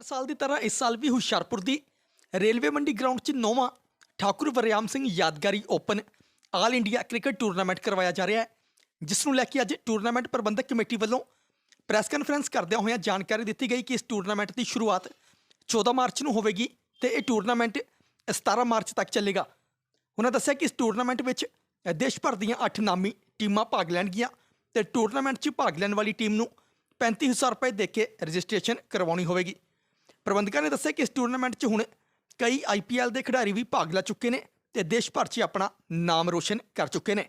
ਹਰ ਸਾਲ ਦੀ ਤਰ੍ਹਾਂ ਇਸ ਸਾਲ ਵੀ ਹੁਸ਼ਿਆਰਪੁਰ ਦੀ ਰੇਲਵੇ ਮੰਡੀ ਗਰਾਊਂਡ 'ਚ ਨੌਵਾਂ ਠਾਕੁਰ ਵਰਿਆਮ ਸਿੰਘ ਯਾਦਗਾਰੀ open all India cricket tournament ਕਰਵਾਇਆ ਜਾ ਰਿਹਾ ਹੈ, ਜਿਸ ਨੂੰ ਲੈ ਕੇ ਅੱਜ ਟੂਰਨਾਮੈਂਟ ਪ੍ਰਬੰਧਕ ਕਮੇਟੀ ਵੱਲੋਂ ਪ੍ਰੈਸ ਕਾਨਫਰੰਸ ਕਰਦਿਆਂ ਹੋਇਆਂ ਜਾਣਕਾਰੀ ਦਿੱਤੀ ਗਈ ਕਿ ਇਸ ਟੂਰਨਾਮੈਂਟ ਦੀ ਸ਼ੁਰੂਆਤ 14 ਮਾਰਚ ਨੂੰ ਹੋਵੇਗੀ ਤੇ ਇਹ ਟੂਰਨਾਮੈਂਟ 17 ਮਾਰਚ ਤੱਕ ਚੱਲੇਗਾ। ਉਹਨਾਂ ਦੱਸਿਆ ਕਿ ਇਸ ਟੂਰਨਾਮੈਂਟ ਵਿੱਚ ਦੇਸ਼ ਭਰ ਦੀਆਂ 8 ਨਾਮੀ ਟੀਮਾਂ ਭਾਗ ਲੈਣਗੀਆਂ ਤੇ ਟੂਰਨਾਮੈਂਟ 'ਚ ਭਾਗ ਲੈਣ ਵਾਲੀ ਟੀਮ ਨੂੰ 35000 ਰੁਪਏ ਦੇ ਕੇ ਰਜਿਸਟ੍ਰੇਸ਼ਨ ਕਰਵਾਉਣੀ ਹੋਵੇਗੀ। ਪ੍ਰਬੰਧਕਾਂ ਨੇ ਦੱਸਿਆ ਕਿ ਇਸ ਟੂਰਨਾਮੈਂਟ 'ਚ ਹੁਣ ਕਈ ਆਈਪੀਐਲ ਦੇ ਖਿਡਾਰੀ ਵੀ ਭਾਗ ਲੈ ਚੁੱਕੇ ਨੇ ਤੇ ਦੇਸ਼ ਭਰ 'ਚ ਆਪਣਾ ਨਾਮ ਰੋਸ਼ਨ ਕਰ ਚੁੱਕੇ ਨੇ।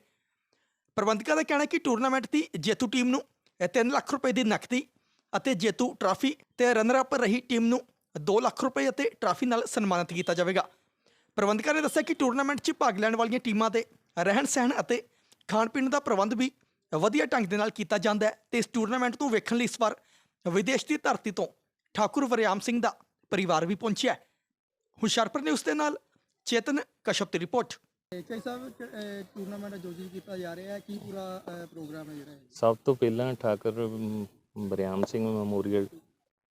ਪ੍ਰਬੰਧਕਾਂ ਦਾ ਕਹਿਣਾ ਹੈ ਕਿ ਟੂਰਨਾਮੈਂਟ ਦੀ ਜੇਤੂ ਟੀਮ ਨੂੰ 3 ਲੱਖ ਰੁਪਏ ਦੀ ਨਕਦੀ ਅਤੇ ਜੇਤੂ ਟਰਾਫੀ ਤੇ ਰਨਰ ਅਪ ਰਹੀ ਟੀਮ ਨੂੰ 2 ਲੱਖ ਰੁਪਏ ਅਤੇ ਟਰਾਫੀ ਨਾਲ ਸਨਮਾਨਿਤ ਕੀਤਾ ਜਾਵੇਗਾ। ਪ੍ਰਬੰਧਕਾਂ ਨੇ ਦੱਸਿਆ ਕਿ ਟੂਰਨਾਮੈਂਟ 'ਚ ਭਾਗ ਲੈਣ ਵਾਲੀਆਂ ਟੀਮਾਂ ਦੇ ਰਹਿਣ ਸਹਿਣ ਅਤੇ ਖਾਣ ਪੀਣ ਦਾ ਪ੍ਰਬੰਧ ਵੀ ਵਧੀਆ ਢੰਗ ਦੇ ਨਾਲ ਕੀਤਾ ਜਾਂਦਾ ਹੈ ਤੇ ਇਸ ਟੂਰਨਾਮੈਂਟ ਨੂੰ ਵੇਖਣ ਲਈ ਇਸ ਵਾਰ ਵਿਦੇਸ਼ ਦੀ ਧਰਤੀ ਤੋਂ ਠਾਕੁਰ ਵਰਿਆਮ ਸਿੰਘ ਦਾ ਪਰਿਵਾਰ ਵੀ ਪਹੁੰਚਿਆ ਹੁਸ਼ਿਆਰਪੁਰ ਨੇ ਉਸ ਦੇ ਨਾਲ ਚੇਤਨ ਕਸ਼ਪ ਦੀ ਰਿਪੋਰਟ। ਕਈ ਸਾਹਿਬ ਟੂਰਨਾਮੈਂਟ ਆਯੋਜਿਤ ਕੀਤਾ ਜਾ ਰਿਹਾ ਹੈ। ਕੀ ਪੂਰਾ ਅ, ਪ੍ਰੋਗਰਾਮ ਹੈ ਜਿਹੜਾ ਇਹ? ਸਭ ਤੋਂ ਪਹਿਲਾਂ Thakur Bariam Singh memorial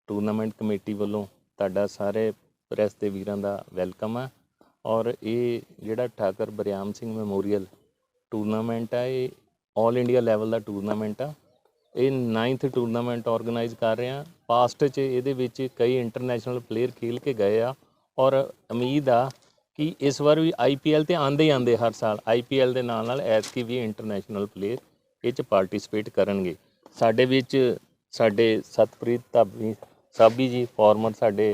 tournament committee ਵੱਲੋਂ ਤੁਹਾਡਾ ਸਾਰੇ ਪ੍ਰੈਸ ਦੇ ਵੀਰਾਂ ਦਾ ਵੈਲਕਮ ਹੈ। ਔਰ ਇਹ ਜਿਹੜਾ ਠਾਕੁਰ ਬਰਿਆਮ ਸਿੰਘ ਮੈਮੋਰੀਅਲ ਟੂਰਨਾਮੈਂਟ ਹੈ ਇਹ 올 ਇੰਡੀਆ ਲੈਵਲ ਦਾ ਟੂਰਨਾਮੈਂਟ ਆ। ਇਹ 9th ਟੂਰਨਾਮੈਂਟ ਆਰਗੇਨਾਈਜ਼ ਕਰ ਰਹੇ ਆ ਪਾਸਟ 'ਚ ਇਹਦੇ ਵਿੱਚ ਕਈ ਇੰਟਰਨੈਸ਼ਨਲ ਪਲੇਅਰ ਖੇਲ ਕੇ ਗਏ ਆ ਔਰ ਉਮੀਦ ਆ ਕਿ ਇਸ ਵਾਰ ਵੀ ਆਈਪੀਐਲ ਤੇ ਆਂਦੇ ਹੀ ਆਂਦੇ ਹਰ ਸਾਲ। ਆਈਪੀਐਲ ਦੇ ਨਾਲ ਨਾਲ ਐਤਕੀ ਵੀ ਇੰਟਰਨੈਸ਼ਨਲ ਪਲੇਅਰ ਇਹ 'ਚ ਪਾਰਟਿਸਿਪੇਟ ਕਰਨਗੇ। ਸਾਡੇ ਵਿੱਚ ਸਾਡੇ ਸਤਪ੍ਰੀਤ ਧਾਬੀ, ਸਾਬੀ ਜੀ ਫਾਰਮਰ ਸਾਡੇ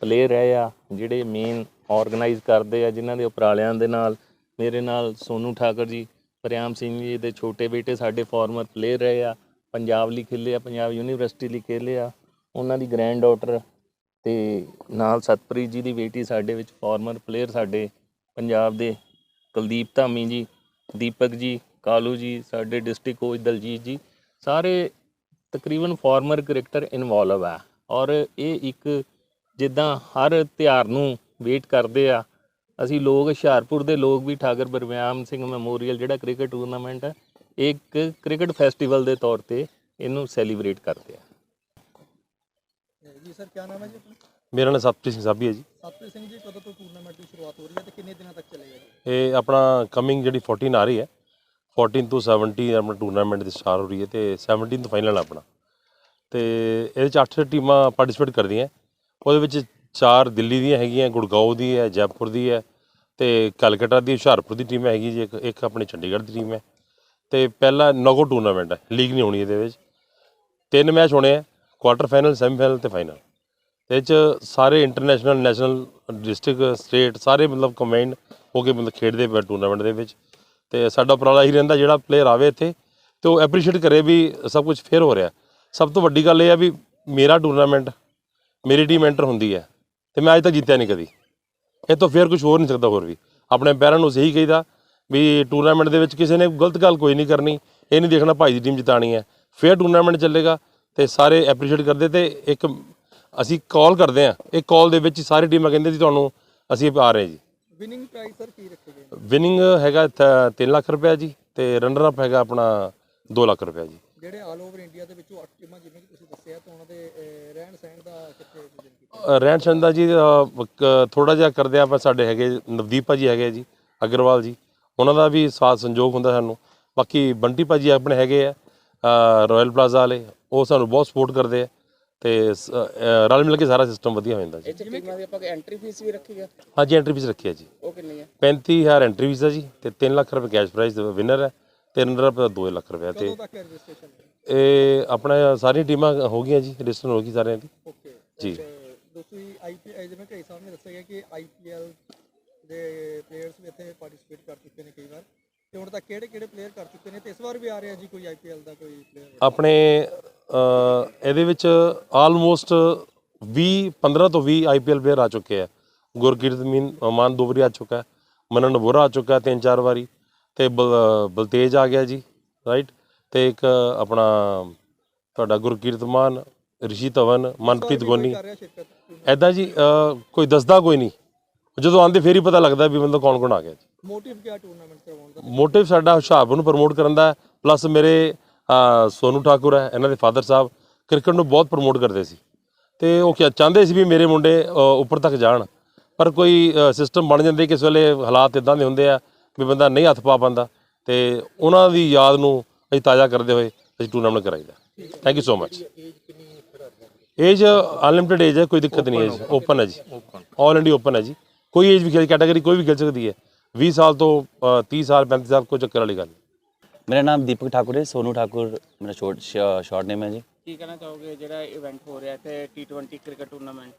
ਪਲੇਅਰ ਰਹੇ ਆ, ਜਿਹੜੇ ਮੇਨ ਆਰਗੇਨਾਈਜ਼ ਕਰਦੇ ਆ, ਜਿਨ੍ਹਾਂ ਦੇ ਉਪਰਾਲਿਆਂ ਦੇ ਨਾਲ ਮੇਰੇ ਨਾਲ ਸੋਨੂ ਠਾਕਰ ਜੀ, ਪ੍ਰਿਆਮ ਸਿੰਘ ਜੀ ਦੇ ਛੋਟੇ ਬੇਟੇ ਸਾਡੇ ਫਾਰਮਰ ਪਲੇਅਰ ਰਹੇ ਆ। ਪੰਜਾਬ ਲਈ ਖੇਲੇ ਆ, ਪੰਜਾਬ ਯੂਨੀਵਰਸਿਟੀ ਲਈ ਖੇਲੇ ਆ, ਉਹਨਾਂ ਦੀ ਗ੍ਰੈਂਡ ਡਾਟਰ ਤੇ ਨਾਲ ਸਤਪ੍ਰੀਤ ਜੀ ਦੀ ਬੇਟੀ ਸਾਡੇ ਵਿੱਚ ਫਾਰਮਰ ਪਲੇਅਰ ਸਾਡੇ ਪੰਜਾਬ ਦੇ, ਕੁਲਦੀਪ ਧਾਮੀ ਜੀ, ਦੀਪਕ ਜੀ, ਕਾਲੂ ਜੀ, ਸਾਡੇ ਡਿਸਟ੍ਰਿਕਟ ਕੋਚ ਦਲਜੀਤ ਜੀ, ਸਾਰੇ ਤਕਰੀਬਨ ਫਾਰਮਰ ਕ੍ਰਿਕਟਰ ਇਨਵੋਲਵ ਆ ਔਰ ਇਹ ਇੱਕ ਜਿੱਦਾਂ ਹਰ ਤਿਉਹਾਰ ਨੂੰ ਵੇਟ ਕਰਦੇ ਆ। ਅਸੀਂ ਲੋਕ ਹੁਸ਼ਿਆਰਪੁਰ ਦੇ ਲੋਕ ਵੀ ਠਾਕਰ ਬਰਵਿਆਮ ਸਿੰਘ ਮੈਮੋਰੀਅਲ ਜਿਹੜਾ ਕ੍ਰਿਕਟ ਟੂਰਨਾਮੈਂਟ ਹੈ ਇੱਕ ਕ੍ਰਿਕਟ ਫੈਸਟੀਵਲ ਦੇ ਤੌਰ ਤੇ ਇਹਨੂੰ ਸੈਲੀਬ੍ਰੇਟ ਕਰਦੇ ਆ। ਜੀ ਸਰ ਕੀ ਨਾਮ ਹੈ ਜੀ ਆਪਣਾ? ਮੇਰਾ ਨਾਮ ਸਤਪ੍ਰੀਤ ਸਿੰਘ ਸਾਬੀ ਹੈ ਜੀ। ਸਤਪ੍ਰੀਤ ਸਿੰਘ ਜੀ ਕਦੋਂ ਤੋਂ ਟੂਰਨਾਮੈਂਟ ਦੀ ਸ਼ੁਰੂਆਤ ਹੋ ਰਹੀ ਹੈ ਤੇ ਕਿੰਨੇ ਦਿਨਾਂ ਤੱਕ ਚੱਲੇਗਾ ਜੀ? ਇਹ ਆਪਣਾ ਕਮਿੰਗ ਜਿਹੜੀ 14 ਆ ਰਹੀ ਹੈ 14 ਤੋਂ 17 ਆਪਣਾ ਟੂਰਨਾਮੈਂਟ ਦੀ ਸਟਾਰਟ ਹੋ ਰਹੀ ਹੈ ਤੇ 17 ਤੋਂ ਫਾਈਨਲ ਆਪਣਾ। ਤੇ ਇਹਦੇ ਚ 8 ਟੀਮਾਂ ਪਾਰਟਿਸਿਪੇਟ ਕਰਦੀਆਂ ਉਹਦੇ ਵਿੱਚ ਚਾਰ ਦਿੱਲੀ ਦੀਆਂ ਹੈਗੀਆਂ ਗੁੜਗਾਉਂ ਦੀ ਹੈ ਜੈਪੁਰ ਦੀ ਹੈ ਤੇ ਕਲਕੱਤਾ ਦੀ ਹੁਸ਼ਿਆਰਪੁਰ ਦੀ ਟੀਮ ਹੈਗੀ ਜੀ ਇੱਕ ਇੱਕ ਆਪਣੀ ਚੰਡੀਗੜ੍ਹ ਦੀ ਟੀਮ ਹੈ। ਤੇ ਪਹਿਲਾ ਨੋਗੋ ਟੂਰਨਾਮੈਂਟ ਹੈ ਲੀਗ ਨਹੀਂ ਹੋਣੀ ਇਹਦੇ ਵਿੱਚ। ਤਿੰਨ ਮੈਚ ਹੋਣੇ ਆ ਕੁਆਟਰ ਫਾਈਨਲ ਸੈਮੀਫਾਈਨਲ ਤੇ ਫਾਈਨਲ ਇਹ 'ਚ ਸਾਰੇ ਇੰਟਰਨੈਸ਼ਨਲ ਨੈਸ਼ਨਲ ਡਿਸਟ੍ਰਿਕਟ ਸਟੇਟ ਸਾਰੇ ਮਤਲਬ ਕੰਬਾਈਨ ਹੋ ਕੇ ਮਤਲਬ ਖੇਡਦੇ ਪਏ ਟੂਰਨਾਮੈਂਟ ਦੇ ਵਿੱਚ। ਤੇ ਸਾਡਾ ਉਪਰਾਲਾ ਹੀ ਰਹਿੰਦਾ ਜਿਹੜਾ ਪਲੇਅਰ ਆਵੇ ਇੱਥੇ, ਤੇ ਉਹ ਐਪਰੀਸ਼ੀਏਟ ਕਰੇ ਵੀ ਸਭ ਕੁਝ ਫੇਰ ਹੋ ਰਿਹਾ। ਸਭ ਤੋਂ ਵੱਡੀ ਗੱਲ ਇਹ ਹੈ ਵੀ ਮੇਰਾ ਟੂਰਨਾਮੈਂਟ ਮੇਰੀ ਟੀਮ ਐਂਟਰ ਹੁੰਦੀ ਹੈ, ਤੇ ਮੈਂ ਅੱਜ ਤੱਕ ਜਿੱਤਿਆ ਨਹੀਂ ਕਦੀ। ਇਹ ਤੋਂ ਫੇਰ ਕੁਝ ਹੋਰ ਨਹੀਂ ਸਕਦਾ ਹੋਰ ਵੀ। ਆਪਣੇ ਪੈਰਾਂ ਨੂੰ ਸਹੀ ਕਹੀਦਾ ਵੀ ਟੂਰਨਾਮੈਂਟ ਦੇ ਵਿੱਚ ਕਿਸੇ ਨੇ ਗਲਤ ਗੱਲ ਕੋਈ ਨਹੀਂ ਕਰਨੀ ਇਹ ਨਹੀਂ ਦੇਖਣਾ ਭਾਈ ਦੀ ਟੀਮ ਜਿਤਾਣੀ ਹੈ। ਫੇਰ ਟੂਰਨਾਮੈਂਟ ਚੱਲੇਗਾ ਤੇ ਸਾਰੇ ਐਪਰੀਸ਼ੀਏਟ ਕਰਦੇ ਤੇ ਇੱਕ ਅਸੀਂ ਕਾਲ ਕਰਦੇ ਆ ਇਹ ਕਾਲ ਦੇ ਵਿੱਚ ਸਾਰੀ ਟੀਮਾਂ ਕਹਿੰਦੇ ਜੀ ਤੁਹਾਨੂੰ ਅਸੀਂ ਆ ਰਹੇ ਜੀ। ਵਿਨਿੰਗ ਪ੍ਰਾਈਜ਼ ਸਰ ਕੀ ਰੱਖੇ ਗਏ ਨੇ? ਵਿਨਿੰਗ ਹੈਗਾ 3 ਲੱਖ ਰੁਪਏ ਜੀ ਤੇ ਰਨਰ ਅਪ ਹੈਗਾ ਆਪਣਾ 2 ਲੱਖ ਰੁਪਏ ਜੀ। ਜਿਹੜੇ ਆਲ ਓਵਰ ਇੰਡੀਆ ਦੇ ਵਿੱਚੋਂ 8 ਟੀਮਾਂ ਜਿਵੇਂ ਕਿ ਤੁਸੀਂ ਦੱਸਿਆ ਤਾਂ ਉਹਨਾਂ ਦੇ ਰਹਿਣ ਸਹਿਣ ਦਾ ਕਿੱਥੇ ਰਹਿਣ ਸਹਿਣ ਦਾ ਜੀ ਥੋੜਾ ਜਿਹਾ ਕਰਦੇ ਆਪਾਂ ਸਾਡੇ ਹੈਗੇ ਨਵਦੀਪ ਭਾਜੀ ਹੈਗੇ ਜੀ ਅਗਰਵਾਲ ਜੀ। ਉਹਨਾਂ ਦਾ ਵੀ ਸਾਥ ਸੰਯੋਗ ਹੁੰਦਾ ਸਾਨੂੰ। ਬਾਕੀ ਬੰਟੀ ਭਾਜੀ ਆਪਣੇ ਹੈਗੇ ਆ ਰਾਇਲ ਪਲਾਜ਼ਾ ਵਾਲੇ ਉਹ ਸਾਨੂੰ ਬਹੁਤ ਸਪੋਰਟ ਕਰਦੇ ਆ ਤੇ ਸ- ਅ, ਰਲ ਮਿਲ ਕੇ ਸਾਰਾ ਸਿਸਟਮ ਵਧੀਆ ਹੋ ਜਾਂਦਾ ਜੀ। ਇਹ ਚ ਟੀਮਾਂ ਦੀ ਆਪਾਂ ਐਂਟਰੀ ਫੀਸ ਵੀ ਰੱਖੀ ਆ? ਹਾਂਜੀ ਐਂਟਰੀ ਫੀਸ ਰੱਖੀ ਹੈ ਜੀ। ਉਹ ਕਿੰਨੀ ਹੈ 35000 ਐਂਟਰੀ ਫੀਸ ਹੈ ਜੀ ਤੇ 3 ਲੱਖ ਰੁਪਏ ਕੈਸ਼ ਪ੍ਰਾਈਜ਼ ਵਿਨਰ ਹੈ ਤੇ ਰਨਰ ਅਪ 2 ਲੱਖ ਰੁਪਏ ਤੇ ਰਜਿਸਟ੍ਰੇਸ਼ਨ ਇਹ ਆਪਣਾ ਸਾਰੀਆਂ ਟੀਮਾਂ ਹੋ ਗਈਆਂ ਜੀ ਰਜਿਸਟਰ ਹੋ ਗਈ ਸਾਰਿਆਂ ਦੀ। ਓਕੇ ਜੀ। ਦੋਸਤੋ ਆਈਪੀਐਲ ਜਿਵੇਂ ਕਈ ਸਾਹਿਬ ਨੇ ਦੱਸਿਆ ਗਿਆ ਕਿ ਆਈਪੀਐਲ ਦੇ ਪਲੇਅਰਸ ਵੀ ਇੱਥੇ ਪਾਰਟਿਸਿਪੇਟ ਕਰ ਚੁੱਕੇ ਨੇ ਕਈ ਵਾਰ। ਤੇ ਹੁਣ ਤੱਕ ਕਿਹੜੇ ਕਿਹੜੇ ਪਲੇਅਰ ਕਰ ਚੁੱਕੇ ਨੇ? ਤੇ ਇਸ ਵਾਰ ਵੀ ਆ ਰਿਹਾ ਜੀ ਕੋਈ ਆਈਪੀਐਲ ਦਾ ਕੋਈ ਪਲੇਅਰ ਆਪਣੇ ਇਹਦੇ ਵਿੱਚ ਆਲਮੋਸਟ 20 15 ਤੋਂ 20 ਆਈਪੀਐਲ ਪਲੇਅਰ ਆ ਚੁੱਕੇ ਆ। ਗੁਰਕੀਰਤ ਮੀਨ ਮਾਨ ਦੋ ਵਾਰੀ ਆ ਚੁੱਕਾ ਮਨਨ ਬੋਰਾ ਆ ਚੁੱਕਾ ਤਿੰਨ ਚਾਰ ਵਾਰੀ। ਤੇ ਬਲ- ਬਲਤੇਜ ਆ ਗਿਆ ਜੀ ਰਾਈਟ ਤੇ ਇੱਕ ਆਪਣਾ ਤੁਹਾਡਾ ਗੁਰਕੀਰਤ ਮਾਨ ਰਿਸ਼ੀ ਧਵਨ ਮਨਪ੍ਰੀਤ ਗੋਨੀ। ਐਦਾਂ ਜੀ ਕੋਈ ਦੱਸਦਾ ਕੋਈ ਨਹੀਂ। ਜਦੋਂ ਆਂਦੇ ਫੇਰ ਹੀ ਪਤਾ ਲੱਗਦਾ ਵੀ ਮਤਲਬ ਕੌਣ ਕੌਣ ਆ ਗਿਆ ਜੀ। ਮੋਟਿਵ ਕਿਆ ਟੂਰਨਾਮੈਂਟ ਕਰਵਾਉਣ ਦਾ? ਮੋਟਿਵ ਸਾਡਾ ਹੁਸ਼ਿਆਰਪੁਰ ਨੂੰ ਪ੍ਰਮੋਟ ਕਰਨ ਦਾ ਪਲੱਸ ਮੇਰੇ ਸੋਨੂ ਠਾਕੁਰ ਹੈ ਇਹਨਾਂ ਦੇ ਫਾਦਰ ਸਾਹਿਬ ਕ੍ਰਿਕਟ ਨੂੰ ਬਹੁਤ ਪ੍ਰਮੋਟ ਕਰਦੇ ਸੀ। ਤੇ ਉਹ ਕਿਆ ਚਾਹੁੰਦੇ ਸੀ ਵੀ ਮੇਰੇ ਮੁੰਡੇ ਉੱਪਰ ਤੱਕ ਜਾਣ। ਪਰ ਕੋਈ ਸਿਸਟਮ ਬਣ ਜਾਂਦੇ ਕਿਸ ਵੇਲੇ ਹਾਲਾਤ ਇਦਾਂ ਦੇ ਹੁੰਦੇ ਆ ਵੀ ਬੰਦਾ ਨਹੀਂ ਹੱਥ ਪਾ ਪਾਉਂਦਾ। ਤੇ ਉਹਨਾਂ ਦੀ ਯਾਦ ਨੂੰ ਅਸੀਂ ਤਾਜ਼ਾ ਕਰਦੇ ਹੋਏ ਅਸੀਂ tournament ਕਰਾਈਦਾ thank you so much age unlimited age ਹੈ ਕੋਈ ਦਿੱਕਤ ਨਹੀਂ ਏਜ ਓਪਨ ਹੈ ਜੀ। ਆਲ ਇੰਡੀਆ ਓਪਨ ਹੈ ਜੀ। ਕੋਈ ਏਜ ਵੀ ਖੇਡ ਕੈਟਾਗਰੀ ਕੋਈ ਵੀ ਖੇਡ ਸਕਦੀ ਹੈ। 20 ਸਾਲ ਤੋਂ ਅ, 30 ਸਾਲ 35 ਸਾਲ ਕੋਈ ਚੱਕਰ ਵਾਲੀ ਗੱਲ ਨਹੀਂ। ਮੇਰਾ ਨਾਮ ਦੀਪਕ ਠਾਕੁਰ ਹੈ ਸੋਨੂ ਠਾਕੁਰ ਮੇਰਾ ਸ਼ੋਰਟ ਸ਼ਾਰਟ ਨੇਮ ਹੈ ਜੀ। ਕੀ ਕਹਿਣਾ ਚਾਹੋਗੇ ਜਿਹੜਾ ਇਵੈਂਟ ਹੋ ਰਿਹਾ ਇੱਥੇ T20 ਕ੍ਰਿਕਟ ਟੂਰਨਾਮੈਂਟ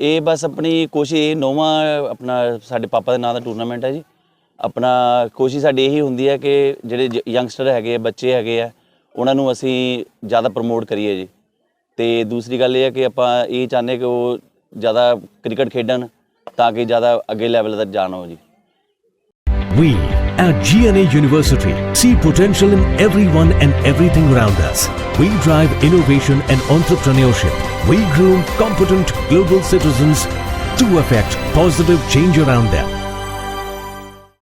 ਇਹ ਬਸ ਆਪਣੀ ਕੋਸ਼ਿਸ਼ ਇਹ ਨੌਵਾਂ ਆਪਣਾ ਸਾਡੇ ਪਾਪਾ ਦੇ ਨਾਂ ਦਾ ਟੂਰਨਾਮੈਂਟ ਹੈ ਜੀ। ਆਪਣਾ ਕੋਸ਼ਿਸ਼ ਸਾਡੀ ਇਹੀ ਹੁੰਦੀ ਹੈ ਕਿ ਜਿਹੜੇ ਯੰਗਸਟਰ ਹੈਗੇ ਆ ਬੱਚੇ ਹੈਗੇ ਆ ਉਹਨਾਂ ਨੂੰ ਅਸੀਂ ਜ਼ਿਆਦਾ ਪ੍ਰਮੋਟ ਕਰੀਏ ਜੀ। ਤੇ ਦੂਸਰੀ ਗੱਲ ਇਹ ਹੈ ਕਿ ਆਪਾਂ ਇਹ ਚਾਹੁੰਦੇ ਕਿ ਉਹ ਜ਼ਿਆਦਾ ਕ੍ਰਿਕਟ ਖੇਡਣ ਤਾਂ ਕਿ ਜ਼ਿਆਦਾ ਅੱਗੇ ਲੈਵਲ ਤੱਕ ਜਾਣ ਹੋ ਜੀ We at GNA University see potential in everyone and everything around us. We drive innovation and entrepreneurship. We groom competent global citizens to affect positive change around them.